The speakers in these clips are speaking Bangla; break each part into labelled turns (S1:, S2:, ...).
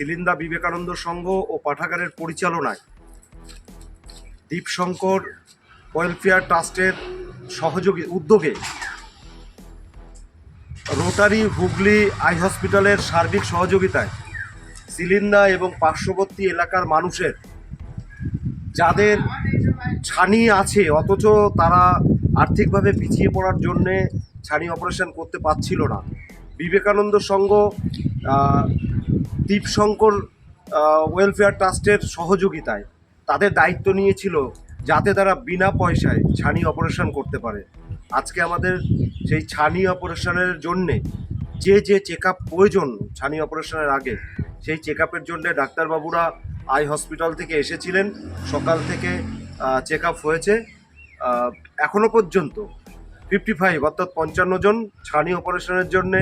S1: সিলিন্দা বিবেকানন্দ সংঘ ও পাঠাগারের পরিচালনায় দীপশঙ্কর ওয়েলফেয়ার ট্রাস্টের সহযোগী উদ্যোগে রোটারি হুগলি আই হসপিটালের সার্বিক সহযোগিতায় সিলিন্দা এবং পার্শ্ববর্তী এলাকার মানুষের যাদের ছানি আছে, অথচ তারা আর্থিকভাবে পিছিয়ে পড়ার জন্যে ছানি অপারেশন করতে পারছিল না। বিবেকানন্দ সংঘ দীপশঙ্কর ওয়েলফেয়ার ট্রাস্টের সহযোগিতায় তাদের দায়িত্ব নিয়েছিল যাতে তারা বিনা পয়সায় ছানি অপারেশন করতে পারে। আজকে আমাদের সেই ছানি অপারেশনের জন্যে যে যে চেক আপ প্রয়োজন ছানি অপারেশনের আগে সেই চেক আপের জন্যে ডাক্তারবাবুরা আই হসপিটাল থেকে এসেছিলেন। সকাল থেকে চেক আপ হয়েছে। আহ, এখনও পর্যন্ত ফিফটি ফাইভ, অর্থাৎ পঞ্চান্ন জন ছানি অপারেশনের জন্য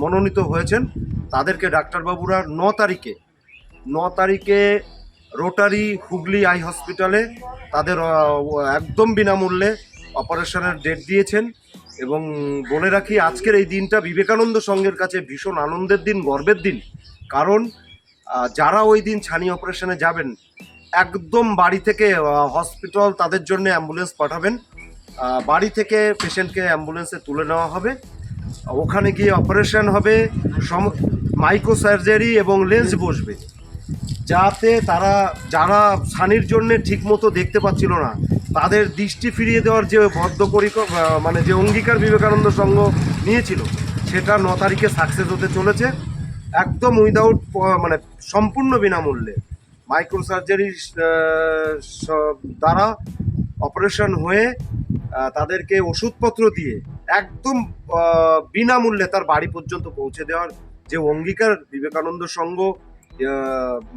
S1: মনোনীত হয়েছেন। তাদেরকে ডাক্তারবাবুরা ন তারিখে ন তারিখে রোটারি হুগলি আই হসপিটালে তাদের একদম বিনামূল্যে অপারেশনের ডেট দিয়েছেন এবং বলে রাখি, আজকের এই দিনটা বিবেকানন্দ সংঘের কাছে ভীষণ আনন্দের দিন, গর্বের দিন। কারণ যারা ওই দিন ছানি অপারেশনে যাবেন, একদম বাড়ি থেকে হসপিটাল তাদের জন্য অ্যাম্বুলেন্স পাঠাবেন। বাড়ি থেকে পেশেন্টকে অ্যাম্বুলেন্সে তুলে নেওয়া হবে। ওখানে গিয়ে অপারেশন হবে, সম মাইক্রো সার্জারি এবং লেন্স বসবে। যাতে তারা, যারা ছানির জন্য ঠিকমতো দেখতে পাচ্ছিল না, তাদের দৃষ্টি ফিরিয়ে দেওয়ার যে বদ্ধপরিক মানে যে অঙ্গীকার বিবেকানন্দ সংঘ নিয়েছিল, সেটা ন তারিখে সাকসেস হতে চলেছে। একদম উইদাউট মানে সম্পূর্ণ বিনামূল্যে। মাইক্রো সার্জারি দ্বারা অপারেশন হয়ে তাদেরকে ওষুধপত্র দিয়ে একদম বিনামূল্যে তার বাড়ি পর্যন্ত পৌঁছে দেওয়ার যে অঙ্গীকার বিবেকানন্দ সংঘ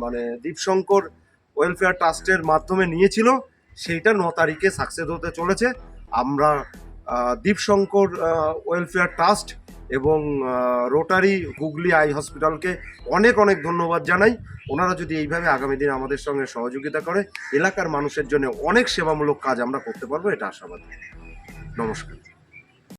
S1: মানে দীপশঙ্কর ওয়েলফেয়ার ট্রাস্টের মাধ্যমে নিয়েছিল, সেইটা ন তারিখে সাকসেস হতে চলেছে। আমরা দীপশঙ্কর ওয়েলফেয়ার ট্রাস্ট এবং রোটারি হুগলি আই হসপিটালকে অনেক অনেক ধন্যবাদ জানাই। ওনারা যদি এইভাবে আগামী দিনে আমাদের সঙ্গে সহযোগিতা করে, এলাকার মানুষের জন্য অনেক সেবামূলক কাজ আমরা করতে পারব, এটা আশাবাদী। নমস্কার।